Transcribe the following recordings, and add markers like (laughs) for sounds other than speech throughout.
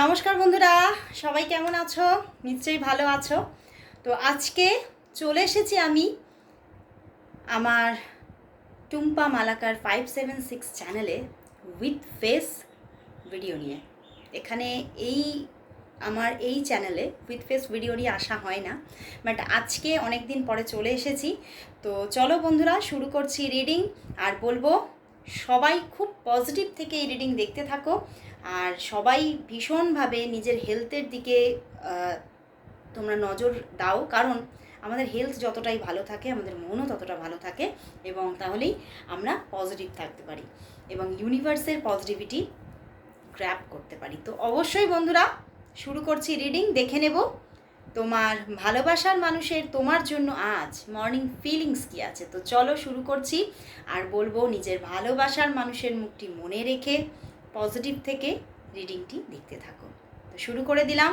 নমস্কার বন্ধুরা, সবাই কেমন আছো? নিশ্চয়ই ভালো আছো। তো আজকে চলে এসেছি আমি আমার Tumpa Malakar five seven six চ্যানেলে উইথ ফেস ভিডিও নিয়ে। এখানে এই, আমার এই চ্যানেলে উইথ ফেস ভিডিও নিয়ে আসা হয় না। বাট আজকে অনেক দিন পরে চলে এসেছি। তো চলো বন্ধুরা, শুরু করছি রিডিং আর বলব, সবাই খুব পজিটিভ থেকে এই রিডিং দেখতে থাকো। আর সবাই ভীষণভাবে নিজের হেলথের দিকে তোমরা নজর দাও। কারণ আমাদের হেলথ যতটাই ভালো থাকে, আমাদের মনও ততটা ভালো থাকে এবং তাহলেই আমরা পজিটিভ থাকতে পারি এবং ইউনিভার্সের পজিটিভিটি গ্র্যাপ করতে পারি। তো অবশ্যই বন্ধুরা, শুরু করছি রিডিং দেখে নেব তোমার ভালোবাসার মানুষের তোমার জন্য আজ মর্নিং ফিলিংস কি আছে। তো চলো শুরু করছি। আর বলব, নিজের ভালোবাসার মানুষের মুখটি মনে রেখে পজিটিভ থেকে রিডিংটি দেখতে থাকো। তো শুরু করে দিলাম।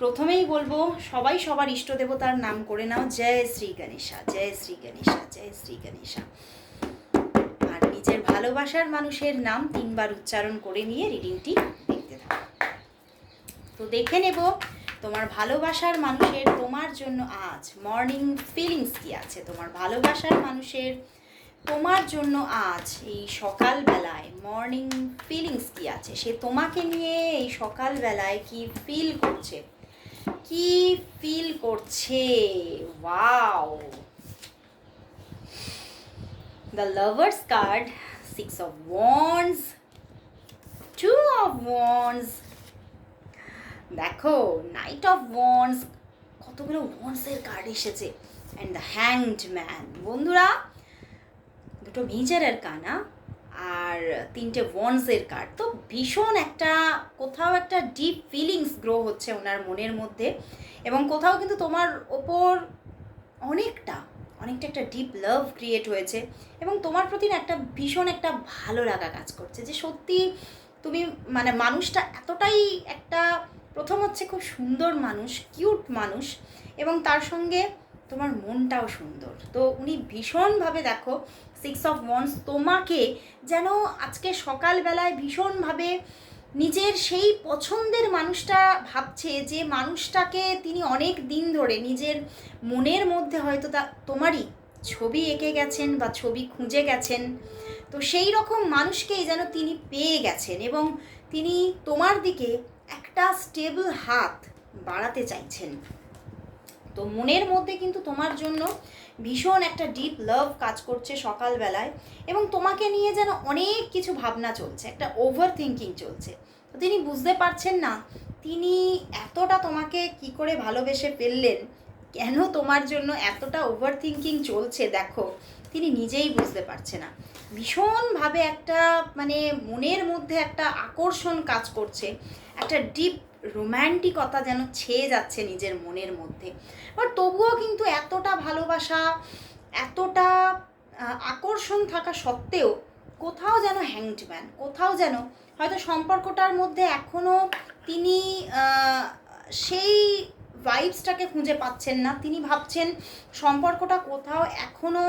প্রথমেই বলব, সবাই সবার ইষ্ট দেবতার নাম করে নাও, জয় শ্রী গণেশা, জয় শ্রী গণেশা, জয় শ্রী গণেশা। আর নিজের ভালোবাসার মানুষের নাম তিনবার উচ্চারণ করে নিয়ে রিডিংটি দেখতে থাকো। তো দেখে নেব, তোমার ভালোবাসার মানুষের তোমার জন্য আজ মর্নিং ফিলিংস কি আছে? তোমার ভালোবাসার মানুষের তোমার জন্য আজ এই সকালবেলায় মর্নিং ফিলিংস কি আছে? সে তোমাকে নিয়ে এই সকালবেলায় কি ফিল করছে? কি ফিল করছে? Wow the lovers card six of wands two of wands দেখো নাইট অফ ওয়ান্স কতগুলো ওয়ান্সের কার্ড এসেছে। অ্যান্ড দ্য হ্যাংড ম্যান বন্ধুরা দুটো মেজরের কানা আর তিনটে ওয়ান্সের কার্ড তো ভীষণ একটা, কোথাও একটা ডিপ ফিলিংস গ্রো হচ্ছে ওনার মনের মধ্যে এবং কোথাও কিন্তু তোমার ওপর অনেকটা অনেকটা একটা ডিপ লাভ ক্রিয়েট হয়েছে এবং তোমার প্রতি একটা ভীষণ একটা ভালো লাগা কাজ করছে যে সত্যি তুমি মানে মানুষটা এতটাই একটা, প্রথম হচ্ছে খুব সুন্দর মানুষ কিউট মানুষ এবং তার সঙ্গে তোমার মনটাও সুন্দর। তো উনি ভীষণভাবে দেখো সিক্স অফ ওয়ান্স তোমাকে যেন আজকে সকালবেলায় ভীষণভাবে নিজের সেই পছন্দের মানুষটা ভাবছে যে মানুষটাকে তিনি অনেক দিন ধরে নিজের মনের মধ্যে হয়তো তা, তোমারই ছবি এঁকে গেছেন বা ছবি খুঁজে গেছেন। তো সেই রকম মানুষকেই যেন তিনি পেয়ে গেছেন এবং তিনি তোমার দিকে একটা স্টেবল হাত বাড়াতে চাইছেন। তো মনের মধ্যে কিন্তু তোমার জন্য ভীষণ একটা ডিপ লাভ কাজ করছে সকালবেলায় এবং তোমাকে নিয়ে যেন অনেক কিছু ভাবনা চলছে, একটা ওভার থিঙ্কিং চলছে। তো তিনি বুঝতে পারছেন না, তিনি এতটা তোমাকে কি করে ভালোবেসে ফেললেন, কেন তোমার জন্য এতটা ওভার থিঙ্কিং চলছে দেখো, তিনি নিজেই বুঝতে পারছে না। ভীষণভাবে একটা মানে মনের মধ্যে একটা আকর্ষণ কাজ করছে, একটা ডিপ রোম্যান্টিকতা যেন ছেয়ে যাচ্ছে নিজের মনের মধ্যে। বাট তবুও কিন্তু এতটা ভালোবাসা, এতটা আকর্ষণ থাকা সত্ত্বেও কোথাও যেন হ্যাংডম্যান কোথাও যেন হয়তো সম্পর্কটার মধ্যে এখনও তিনি সেই ভাইবসটাকে খুঁজে পাচ্ছেন না। তিনি ভাবছেন সম্পর্কটা কোথাও এখনও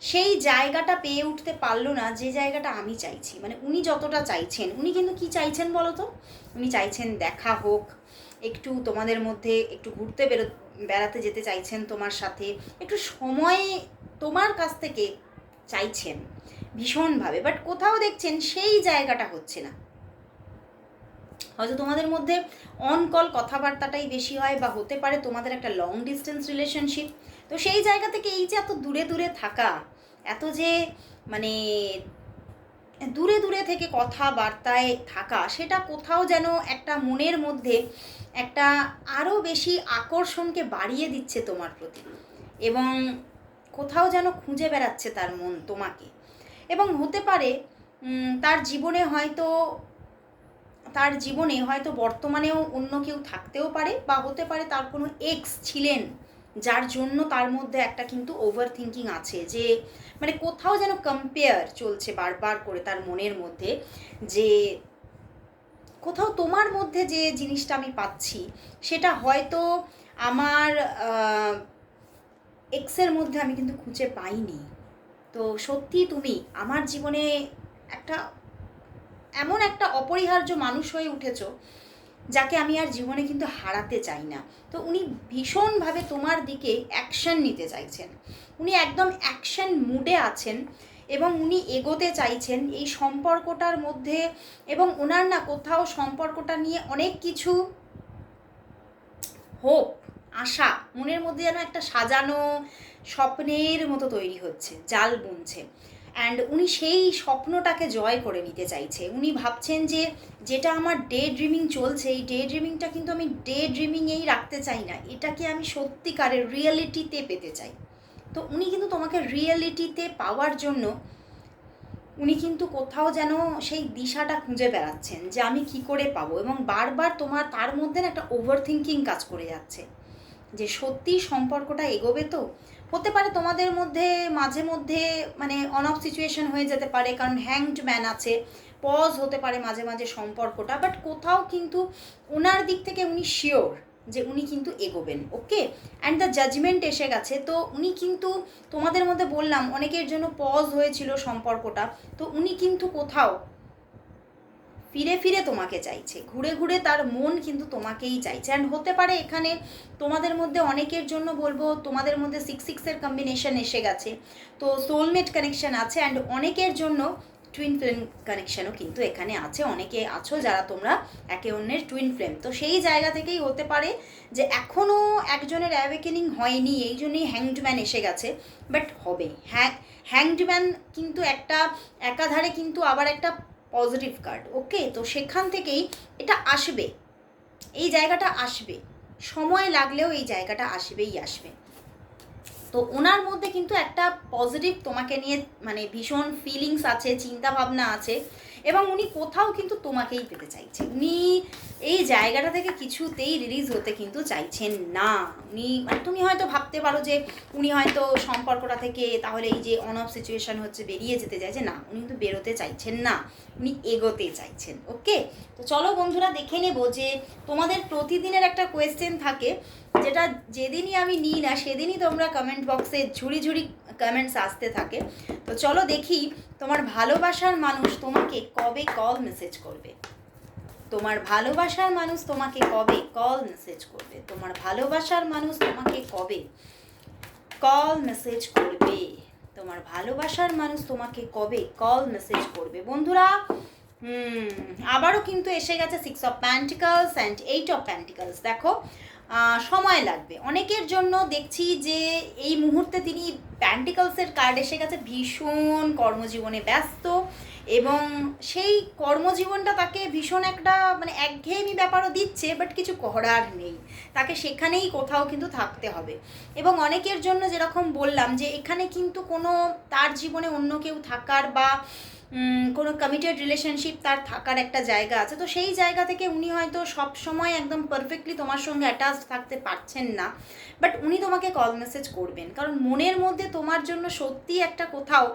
সেই জায়গাটা পেয়ে উঠতে পারল না যে জায়গাটা আমি চাইছি। মানে উনি যতটা চাইছেন, উনি কিন্তু কি চাইছেন বলো তো উনি চাইছেন দেখা হোক, একটু তোমাদের মধ্যে একটু ঘুরতে বেরো, বেড়াতে যেতে চাইছেন তোমার সাথে, একটু সময় তোমার কাছ থেকে চাইছেন ভীষণভাবে। বাট কোথাও দেখছেন সেই জায়গাটা হচ্ছে না। হয়তো তোমাদের মধ্যে অন কল কথাবার্তাটাই বেশি হয় বা হতে পারে তোমাদের একটা লং ডিস্টেন্স রিলেশনশিপ তো সেই জায়গা থেকে এই যে এত দূরে দূরে থাকা, এত যে মানে দূরে দূরে থেকে কথাবার্তায় থাকা, সেটা কোথাও যেন একটা মনের মধ্যে একটা আরও বেশি আকর্ষণকে বাড়িয়ে দিচ্ছে তোমার প্রতি এবং কোথাও যেন খুঁজে বেড়াচ্ছে তার মন তোমাকে। এবং হতে পারে তার জীবনে হয়তো তার জীবনে হয়তো বর্তমানেও অন্য কেউ থাকতেও পারে বা হতে পারে তার কোনো এক্স ছিলেন, যার জন্য তার মধ্যে একটা কিন্তু ওভার থিঙ্কিং আছে যে মানে কোথাও যেন কম্পেয়ার চলছে বারবার করে তার মনের মধ্যে যে, কোথাও তোমার মধ্যে যে জিনিসটা আমি পাচ্ছি, সেটা হয়তো আমার এক্সের মধ্যে আমি কিন্তু খুঁজে পাইনি। তো সত্যি তুমি, আমার জীবনে একটা এমন একটা অপরিহার্য মানুষ হয়ে উঠেছ, যাকে আমি আর জীবনে কিন্তু হারাতে চাই না। তো উনি ভীষণভাবে তোমার দিকে অ্যাকশন নিতে চাইছেন। উনি একদম অ্যাকশন মুডে আছেন এবং উনি এগোতে চাইছেন এই সম্পর্কটার মধ্যে এবং ওনার না কোথাও সম্পর্কটা নিয়ে অনেক কিছু হোপ আশা, মনের মধ্যে যেন একটা সাজানো স্বপ্নের মতো তৈরি হচ্ছে, জাল বুনছে। অ্যান্ড উনি সেই স্বপ্নটাকে জয় করে নিতে চাইছে। উনি ভাবছেন যে যেটা আমার ডে ড্রিমিং চলছে, এই ডে ড্রিমিংটা কিন্তু আমি ডে ড্রিমিংয়েই রাখতে চাই না। এটাকে আমি সত্যিকারের রিয়েলিটিতে পেতে চাই। তো উনি কিন্তু তোমাকে রিয়েলিটিতে পাওয়ার জন্য উনি কিন্তু কোথাও যেন সেই দিশাটা খুঁজে বেড়াচ্ছেন যে আমি কি করে পাবো এবং বারবার তোমার, তার মধ্যে একটা ওভার থিঙ্কিং কাজ করে যাচ্ছে। যে সত্যি সম্পর্কটা এগোবে তো? হতে পারে তোমাদের মধ্যে, মাঝে মধ্যে মানে অন অফ সিচুয়েশন হয়ে যেতে পারে, কারণ হ্যাংড ম্যান আছে। পজ হতে পারে মাঝে মাঝে সম্পর্কটা বাট কোথাও কিন্তু ওনার দিক থেকে উনি শিওর যে উনি কিন্তু এগোবেন ওকে অ্যান্ড দ্য জাজমেন্ট এসে গেছে, তো উনি কিন্তু, তোমাদের মধ্যে বললাম, অনেকের জন্য পজ হয়েছিল সম্পর্কটা, তো উনি কিন্তু কোথাও ফিরে ফিরে তোমাকে চাইছে। ঘুরে ঘুরে তার মন কিন্তু তোমাকেই চাইছে। অ্যান্ড হতে পারে এখানে তোমাদের মধ্যে অনেকের জন্য বলব, তোমাদের মধ্যে সিক্স সিক্সের কম্বিনেশন এসে গেছে। তো সোলমেট কানেকশন আছে অ্যান্ড অনেকের জন্য টুইন ফ্লেম কানেকশানও কিন্তু এখানে আছে। অনেকে আছো যারা তোমরা একে অন্যের টুইন ফ্লেম তো সেই জায়গা থেকেই হতে পারে যে এখনও একজনের অ্যাওয়েকেনিং হয়নি, এই জন্যই হ্যাংডম্যান এসে গেছে। বাট হবে। হ্যাঁ হ্যাংডম্যান কিন্তু একটা, একাধারে কিন্তু আবার একটা পজিটিভ কার্ড ওকে তো সেখান থেকেই এটা আসবে। এই জায়গাটা আসবে। সময় লাগলেও এই জায়গাটা আসবেই আসবে। তো ওনার মধ্যে কিন্তু একটা পজিটিভ তোমাকে নিয়ে মানে ভীষণ ফিলিংস আছে চিন্তা ভাবনা আছে। এবং উনি কোথাও কিন্তু তোমাকেই পেতে চাইছে উনি এই জায়গাটা থেকে কিছুতেই রিলিজ হতে কিন্তু চাইছেন না। উনি মানে তুমি হয়তো ভাবতে পারো যে উনি হয়তো সম্পর্কটা থেকে তাহলে এই যে অন অফ সিচুয়েশন হচ্ছে, বেরিয়ে যেতে চাইছে। না, উনি কিন্তু বেরোতে চাইছেন না। উনি এগোতে চাইছেন ওকে তো চলো বন্ধুরা, দেখে নেব যে তোমাদের প্রতিদিনের একটা কোয়েশ্চেন থাকে, যেটা যেদিনই আমি নিই না, সেদিনই তোমরা কমেন্ট বক্সে ঝুড়ি ঝুড়ি কমেন্টস আসতে থাকে। তো চলো দেখি, তোমার ভালোবাসার মানুষ তোমাকে কবে কল মেসেজ করবে? তোমার ভালোবাসার মানুষ তোমাকে কবে কল মেসেজ করবে? তোমার ভালোবাসার মানুষ তোমাকে কবে কল মেসেজ করবে? তোমার ভালোবাসার মানুষ তোমাকে কবে কল মেসেজ করবে? বন্ধুরা, হুম, আবারও কিন্তু এসে গেছে six of pentacles and eight of pentacles দেখো সময় লাগবে। অনেকের জন্য দেখছি যে এই মুহূর্তে তিনি প্যান্টিকালসের কার্ড এসে গেছে, ভীষণ কর্মজীবনে ব্যস্ত এবং সেই কর্মজীবনটা তাকে ভীষণ একটা মানে একঘেয়েমি ব্যাপারও দিচ্ছে বাট কিছু করার নেই। তাকে সেখানেই কোথাও কিন্তু থাকতে হবে। এবং অনেকের জন্য যেরকম বললাম যে এখানে কিন্তু কোনো, তার জীবনে অন্য কেউ থাকার বা কোনো কমিটেড রিলেশনশিপ তার থাকার একটা জায়গা আছে। তো সেই জায়গা থেকে উনি হয়তো সব সময় একদম পারফেক্টলি তোমার সঙ্গে অ্যাটাচ থাকতে পারছেন না। বাট উনি তোমাকে কল মেসেজ করবেন। কারণ মনের মধ্যে তোমার জন্য সত্যি একটা কোথাও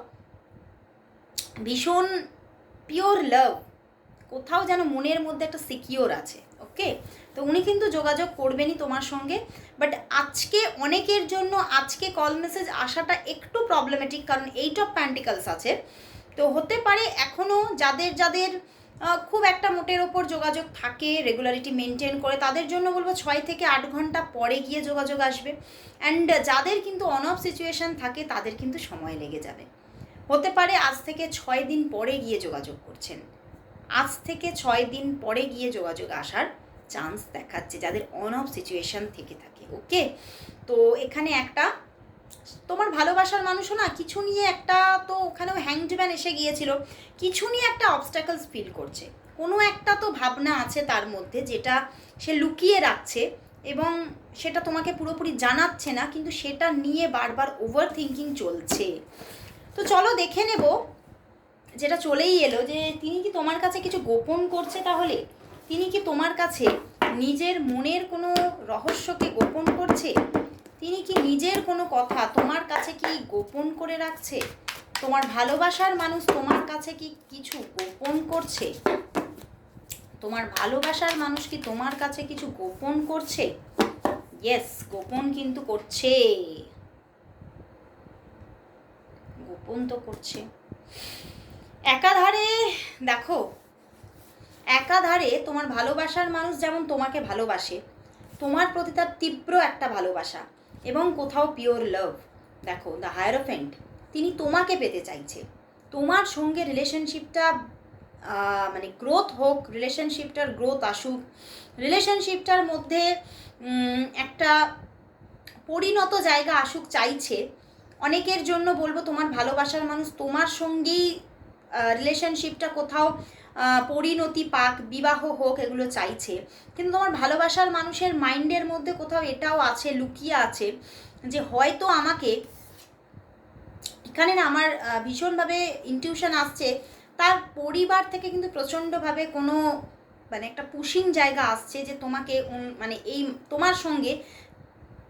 ভীষণ পিওর লাভ কোথাও যেন মনের মধ্যে একটা সিকিওর আছে। ওকে তো উনি কিন্তু যোগাযোগ করবেনই তোমার সঙ্গে। বাট আজকে অনেকের জন্য আজকে কল মেসেজ আসাটা একটু প্রবলেমেটিক কারণ এইট অফ প্যান্টিকালস আছে। তো হতে পারে এখনও যাদের যাদের খুব একটা মোটের ওপর যোগাযোগ থাকে রেগুলারিটি মেনটেন করে, তাদের জন্য বলব ছয় থেকে আট ঘণ্টা পরে গিয়ে যোগাযোগ আসবে। অ্যান্ড যাদের কিন্তু অন অফ সিচুয়েশান থাকে, তাদের কিন্তু সময় লেগে যাবে। হতে পারে আজ থেকে ছয় দিন পরে গিয়ে যোগাযোগ করছেন। আজ থেকে ছয় দিন পরে গিয়ে যোগাযোগ আসার চান্স দেখাচ্ছে, যাদের অন অফ সিচুয়েশান থেকে থাকে। ওকে তো এখানে একটা তোমার ভালোবাসার মানুষও না, কিছু নিয়ে একটা তো ওখানেও হ্যাংডম্যান এসে গিয়েছিল। কিছু নিয়ে একটা অবস্টাকলস ফিল করছে। কোনো একটা তো ভাবনা আছে তার মধ্যে যেটা সে লুকিয়ে রাখছে এবং সেটা তোমাকে পুরোপুরি জানাচ্ছে না, কিন্তু সেটা নিয়ে বারবার ওভার থিঙ্কিং চলছে। তো চলো দেখে নেব, যেটা চলেই এলো যে তিনি কি তোমার কাছে কিছু গোপন করছে তাহলে? তিনি কি তোমার কাছে নিজের মনের কোনো রহস্যকে গোপন করছে? তিনি কি নিজের কোনো কথা তোমার কাছে কি গোপন করে রাখছে? তোমার ভালোবাসার মানুষ তোমার কাছে কি কিছু গোপন করছে? তোমার ভালোবাসার মানুষ কি তোমার কাছে কিছু গোপন করছে? ইয়েস গোপন কিন্তু করছে। গোপন তো করছে। একাধারে, দেখো, একাধারে তোমার ভালোবাসার মানুষ যেমন তোমাকে ভালোবাসে, তোমার প্রতি তার তীব্র একটা ভালোবাসা। এবং কোথাও পিওর লাভ দেখো দ্য হায়ারোফেন্ট তিনি তোমাকে পেতে চাইছে। তোমার সঙ্গে রিলেশনশিপটা মানে গ্রোথ হোক রিলেশনশিপটার গ্রোথ আসুক রিলেশনশিপটার মধ্যে একটা পরিণত জায়গা আসুক, চাইছে, অনেকের জন্য বলব তোমার ভালোবাসার মানুষ তোমার সঙ্গেই রিলেশনশিপটা কোথাও পরিণতি পাক, বিবাহ হোক, এগুলো চাইছে। কিন্তু তোমার ভালোবাসার মানুষের মাইন্ডের মধ্যে কোথাও এটাও আছে, লুকিয়ে আছে যে হয়তো আমাকে এখানে না আমার ভীষণভাবে ইনটিউশন আসছে, তার পরিবার থেকে কিন্তু প্রচণ্ডভাবে কোনো মানে একটা পুশিং জায়গা আসছে যে তোমাকে মানে এই তোমার সঙ্গে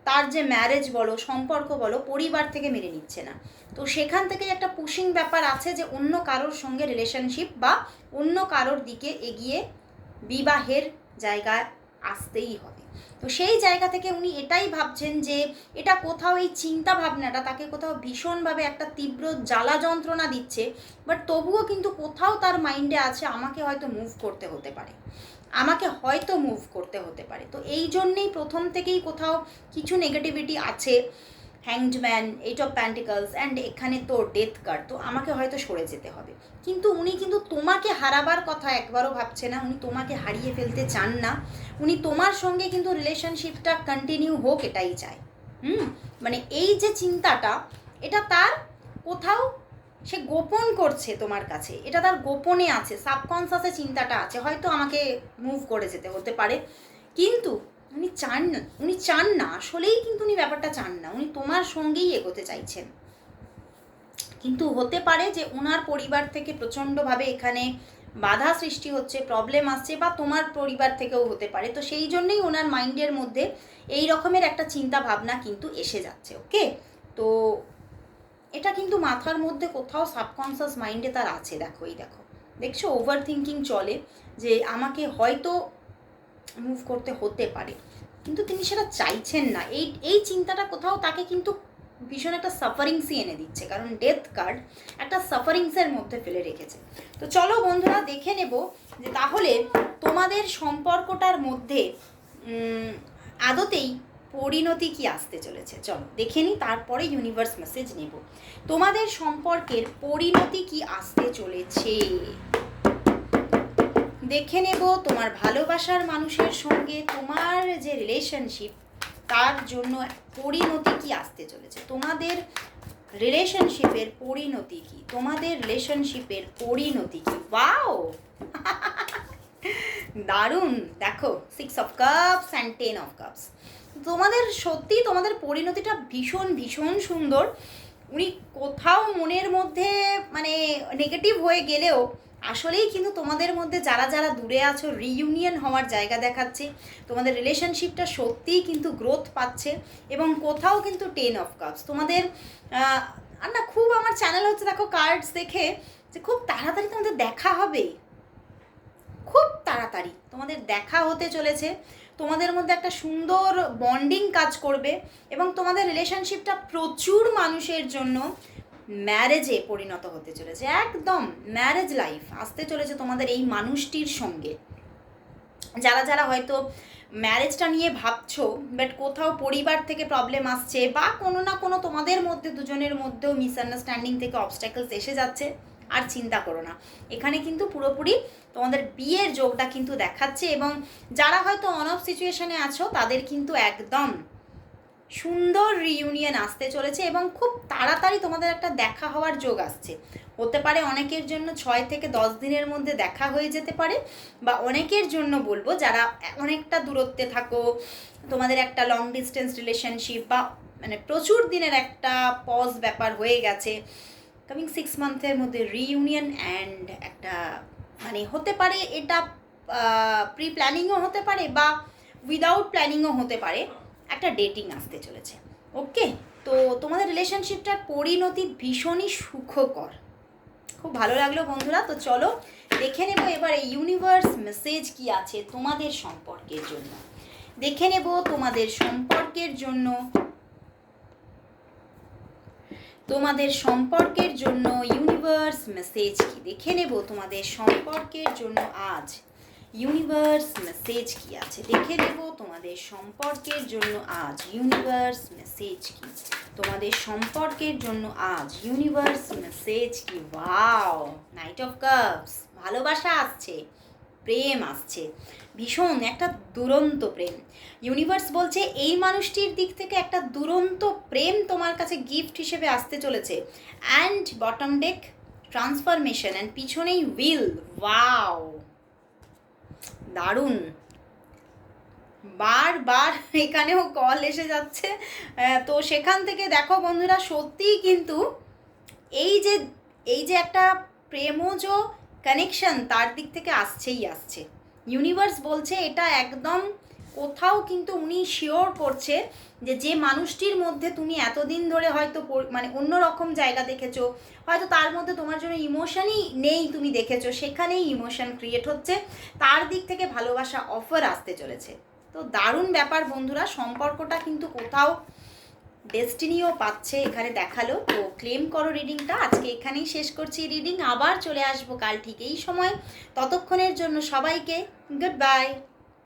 তার যে ম্যারেজ বলো, সম্পর্ক বলো, পরিবার থেকে মেনে নিচ্ছে না। তো সেখান থেকে একটা পুশিং ব্যাপার আছে যে অন্য কারোর সঙ্গে রিলেশনশিপ বা অন্য কারোর দিকে এগিয়ে বিবাহের জায়গায় আসতেই হবে। তো সেই জায়গা থেকে উনি এটাই ভাবছেন যে এটা কোথাও এই চিন্তা ভাবনাটা, তাকে কোথাও ভীষণভাবে একটা তীব্র জ্বালা যন্ত্রণা দিচ্ছে বাট তবুও কিন্তু কোথাও তার মাইন্ডে আছে, আমাকে হয়তো মুভ করতে হতে পারে। আমাকে হয়তো মুভ করতে হতে পারে। তো এই জন্যেই প্রথম থেকেই কোথাও কিছু নেগেটিভিটি আছে hanged man eight of pentacles and এখানে তো ডেথ কার্ড তো আমাকে হয়তো সরে যেতে হবে। কিন্তু উনি কিন্তু তোমাকে হারাবার কথা একবারও ভাবছে না, উনি তোমাকে হারিয়ে ফেলতে চান না। উনি তোমার সঙ্গে কিন্তু রিলেশনশিপটা কন্টিনিউ হোক এটাই চায়। হুম? মানে এই যে চিন্তাটা, এটা তার কোথাও সে গোপন করছে তোমার কাছে। এটা তার গোপনে আছে সাবকনসাসে চিন্তাটা আছে। হয়তো আমাকে মুভ করে যেতে হতে পারে। কিন্তু উনি চান না, উনি চান না। আসলেই কিন্তু উনি ব্যাপারটা চান না। উনি তোমার সঙ্গেই এগোতে চাইছেন। কিন্তু হতে পারে যে ওনার পরিবার থেকে প্রচণ্ডভাবে এখানে বাধা সৃষ্টি হচ্ছে প্রবলেম আসছে বা তোমার পরিবার থেকেও হতে পারে। তো সেই জন্যই ওনার মাইন্ডের মধ্যে এই রকমের একটা চিন্তা ভাবনা কিন্তু এসে যাচ্ছে ওকে তো এটা কিন্তু মাথার মধ্যে কোথাও সাবকনসিয়াস মাইন্ডে তার আছে, দেখো এই দেখো। দেখছ? ওভার থিঙ্কিং চলে যে আমাকে হয়তো মুভ করতে হতে পারে। কিন্তু তিনি সেটা চাইছেন না। এই এই চিন্তাটা কোথাও তাকে কিন্তু ভীষণ একটা সাফারিংসই এনে দিচ্ছে। কারণ ডেথ কার্ড একটা সাফারিংসের মধ্যে ফেলে রেখেছে। তো চলো বন্ধুরা, দেখে নেব যে তাহলে তোমাদের সম্পর্কটার মধ্যে আদতেই পরিণতি কি আসতে চলেছে? চলো, দেখে নিই, তারপরে ইউনিভার্স মেসেজ নেব। তোমাদের সম্পর্কের পরিণতি কি আসতে চলেছে? দেখে নেব তোমার ভালোবাসার মানুষের সঙ্গে তোমার যে রিলেশনশিপ তার জন্য পরিণতি কি আসতে চলেছে? তোমাদের রিলেশনশিপের পরিণতি কি? তোমাদের রিলেশনশিপের পরিণতি কি? ওয়াও (laughs) দারুণ! দেখো six of cups and ten of cups তোমাদের সত্যি তোমাদের পরিণতিটা ভীষণ ভীষণ সুন্দর। উনি কোথাও মনের মধ্যে মানে নেগেটিভ হয়ে গেলেও আসলেই কিন্তু তোমাদের মধ্যে যারা যারা দূরে আছো রিইউনিয়ন হওয়ার জায়গা দেখাচ্ছে, তোমাদের রিলেশনশিপটা সত্যিই কিন্তু গ্রোথ পাচ্ছে এবং কোথাও কিন্তু টেন অফ কাপস তোমাদের আর না, খুব আমার চ্যানেল হচ্ছে, দেখো কার্ডস দেখে যে খুব তাড়াতাড়ি তোমাদের দেখা হবে। খুব তাড়াতাড়ি তোমাদের দেখা হতে চলেছে। তোমাদের মধ্যে একটা সুন্দর বন্ডিং কাজ করবে এবং তোমাদের রিলেশনশিপটা প্রচুর মানুষের জন্য ম্যারেজে পরিণত হতে চলেছে। একদম ম্যারেজ লাইফ আসতে চলেছে তোমাদের এই মানুষটির সঙ্গে। যারা যারা হয়তো ম্যারেজটা নিয়ে ভাবছ বাট কোথাও পরিবার থেকে প্রবলেম আসছে বা কোনো না কোনো তোমাদের মধ্যে, দুজনের মধ্যেও মিসআন্ডারস্ট্যান্ডিং থেকে অবস্ট্যাকলস এসে যাচ্ছে। আর চিন্তা করো না। এখানে কিন্তু পুরোপুরি তোমাদের বিয়ের যোগটা কিন্তু দেখাচ্ছে এবং যারা হয়তো অন অফ সিচুয়েশনে আছো, তাদের কিন্তু একদম সুন্দর রিইউনিয়ন আসতে চলেছে এবং খুব তাড়াতাড়ি তোমাদের একটা দেখা হওয়ার যোগ আসছে। হতে পারে অনেকের জন্য ছয় থেকে দশ দিনের মধ্যে দেখা হয়ে যেতে পারে বা অনেকের জন্য বলব যারা অনেকটা দূরত্বে থাকো, তোমাদের একটা লং ডিস্টেন্স রিলেশনশিপ বা মানে প্রচুর দিনের একটা পজ ব্যাপার হয়ে গেছে। কামিং সিক্স মান্থের মধ্যে রিইউনিয়ন অ্যান্ড একটা মানে হতে পারে এটা প্রি প্ল্যানিংও হতে পারে বা উইদাউট প্ল্যানিংও হতে পারে। একটা ডেটিং আসতে চলেছে। ওকে তো তোমাদের রিলেশনশিপটার পরিণতি ভীষণই সুখকর। খুব ভালো লাগল বন্ধুরা। তো চলো, দেখে নেব এবার এই ইউনিভার্স মেসেজ কি আছে তোমাদের সম্পর্কের জন্য। দেখে নেব তোমাদের সম্পর্কের জন্য তোমাদের সম্পর্কের জন্য ইউনিভার্স মেসেজ কি? দেখে নেব তোমাদের সম্পর্কের জন্য আজ ইউনিভার্স মেসেজ কি আছে? দেখে নেব তোমাদের সম্পর্কের জন্য আজ ইউনিভার্স মেসেজ কি? তোমাদের সম্পর্কের জন্য আজ ইউনিভার্স মেসেজ কি? ওয়াও নাইট অফ কাপস ভালোবাসা আসছে, প্রেম আসছে। ভীষণ, একটা দুরন্ত প্রেম। ইউনিভার্স বলছে, এই মানুষটির দিক থেকে একটা দুরন্ত প্রেম তোমার কাছে গিফট হিসেবে আসতে চলেছে। And bottom deck transformation and পিছনেই উইল ওয়াও দারুণ। বারবার এখানেও কল এসে যাচ্ছে। তো সেখান থেকে দেখো বন্ধুরা, সত্যিই কিন্তু এই যে এই যে একটা প্রেমজ কানেকশন তার দিক থেকে আসছেই আসছে। ইউনিভার্স বলছে এটা একদম কোথাও কিন্তু উনি শিওর করছে যে যে মানুষটির মধ্যে তুমি এতদিন ধরে হয়তো মানে অন্য রকম জায়গা দেখেছ, হয়তো তার মধ্যে তোমার জন্য ইমোশনই নেই তুমি দেখেছ, সেখানেই ইমোশন ক্রিয়েট হচ্ছে, তার দিক থেকে ভালোবাসা অফার আসতে চলেছে। তো দারুণ ব্যাপার বন্ধুরা, সম্পর্কটা কিন্তু কোথাও ডেস্টিনিও পাচ্ছে এখানে দেখাল। তো ক্লেম করো রিডিংটা আজকে এখানেই শেষ করছি রিডিং আবার চলে আসব কাল ঠিক এই সময়। ততক্ষণের জন্য সবাইকে গুড বাই